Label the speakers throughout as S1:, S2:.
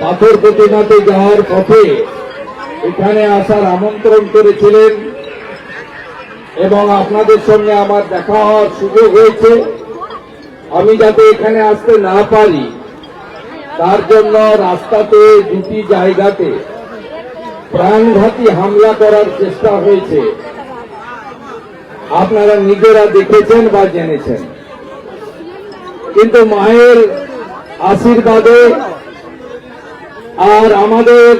S1: পাথর প্রতিমাতে যাওয়ার পথে এখানে আসার আমন্ত্রণ করেছিলেন এবং আপনাদের সঙ্গে আমার দেখা হওয়ার সুযোগ হয়েছে। আমি যাতে এখানে আসতে না পারি, তার জন্য রাস্তাতে দুটি জায়গাতে প্রাণঘাতী হামলা করার চেষ্টা হয়েছে। আপনারা নিজেরা দেখেছেন বা জেনেছেন। কিন্তু মায়ের আশীর্বাদে আর আমাদের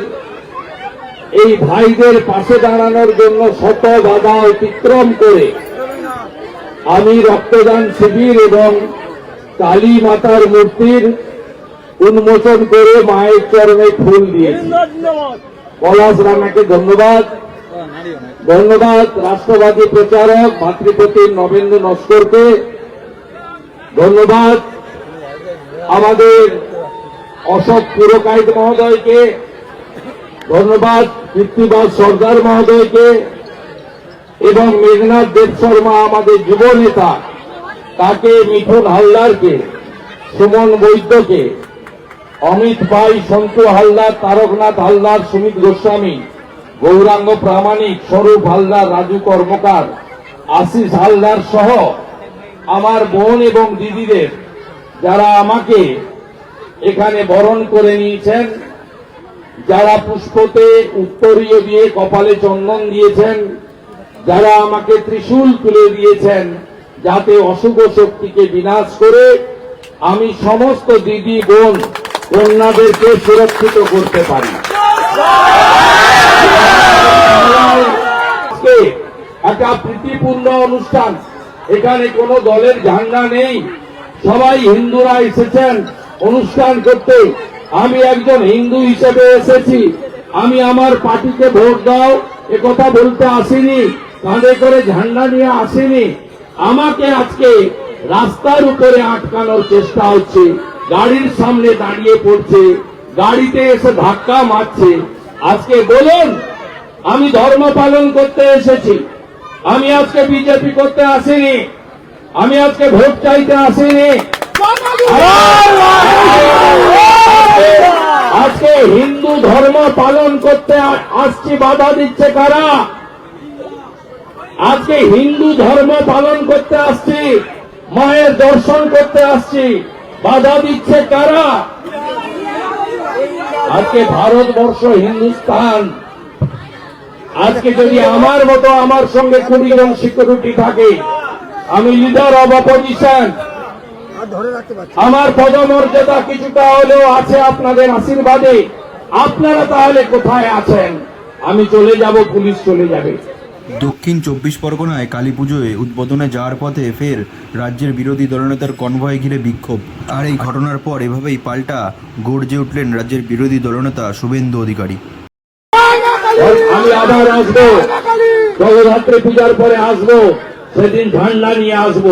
S1: এই ভাইদের পাশে দাঁড়ানোর জন্য শত বাধা অতিক্রম করে আমি রক্তদান শিবির এবং কালী মাতার মূর্তির উন্মোচন করে মায়ের চরণে ফুল দিয়েছি। পলাশ রানাকে ধন্যবাদ। ধন্যবাদ রাষ্ট্রবাদী প্রচারক ভাতৃপতি নবেন্দ্র নস্করকে। ধন্যবাদ। আমাদের অশোক পুরকাইত মহোদয়কে, ধন্যবাদ কীর্তিবাস সর্দার মহোদয়কে এবং মেঘনাথ দেব শর্মা, আমাদের যুব নেতা, তাকে মিঠুন হালদারকে, সুমন বৈদ্যকে, অমিত পাই সন্তু হালদার, তারকনাথ হালদার, সুমিত গোস্বামী, গৌরাঙ্গ প্রামাণিক, স্বরূপ হালদার, রাজু কর্মকার, আশিস হালদার সহ আমার বোন এবং দিদিদের, যারা আমাকে এখানে বরণ করে নিয়েছেন। যারা পুষ্পতে উত্তরীয় দিয়ে কপালে চন্দন দিয়েছেন, যারা আমাকে ত্রিশূল তুলে দিয়েছেন, যাতে অশুভ শক্তিকে বিনাশ করে আমি সমস্ত দিদি বোন কন্যাদেরকে সুরক্ষিত করতে পারি। একটা প্রীতিপূর্ণ অনুষ্ঠান। এখানে কোনো দলের ঝান্ডা নেই। সবাই হিন্দুরা এসেছেন। অনুষ্ঠান করতে আমি একজন হিন্দু হিসেবে এসেছি। আমি আমার পার্টিকে ভোট দাও কথা বলতে আসিনি কাঁধে করে ঝান্ডা নিয়ে আসিনি। আমাকে আজকে রাস্তার উপরে আটকানোর চেষ্টা হচ্ছে গাড়ির সামনে দাঁড়িয়ে পড়ছে গাড়িতে এসে ধাক্কা মারছে। আজকে বলুন আমি ধর্ম পালন করতে এসেছি। আমি আজকে বিজেপি করতে আসিনি। আমি আজকে ভোট চাইতে আসিনি। আজকে হিন্দু ধর্ম পালন করতে আসছি, বাধা দিচ্ছে কারা? আজকে হিন্দু ধর্ম পালন করতে আসছি, মায়ের দর্শন করতে আসছি, বাধা দিচ্ছে কারা? আজকে ভারতবর্ষ হিন্দুস্তান। আজকে যদি আমার মতো আমার সঙ্গে কুড়ি জন সিকিউরিটি থাকে, আমি লিডার অব অপোজিশন আমার পদমর্যাদা কিছুটা হলেও আছে আপনাদের আশীর্বাদে। আপনারা তাহলে কোথায় আছেন? আমি চলে যাব পুলিশ চলে যাবে।
S2: দক্ষিণ চব্বিশ পরগনায় কালী পুজোয় উদ্বোধনে যাওয়ার পথে ফের রাজ্যের বিরোধী দলনেতার কনভয় ঘিরে বিক্ষোভ। আর এই ঘটনার পর এভাবেই পাল্টা গর্জে উঠলেন রাজ্যের বিরোধী দলনেতা শুভেন্দু অধিকারী।
S1: আমি আবার আসব। জগদ্ধাত্রী পূজার পরে আসব। সেদিন ঝান্ডা নিয়ে আসব।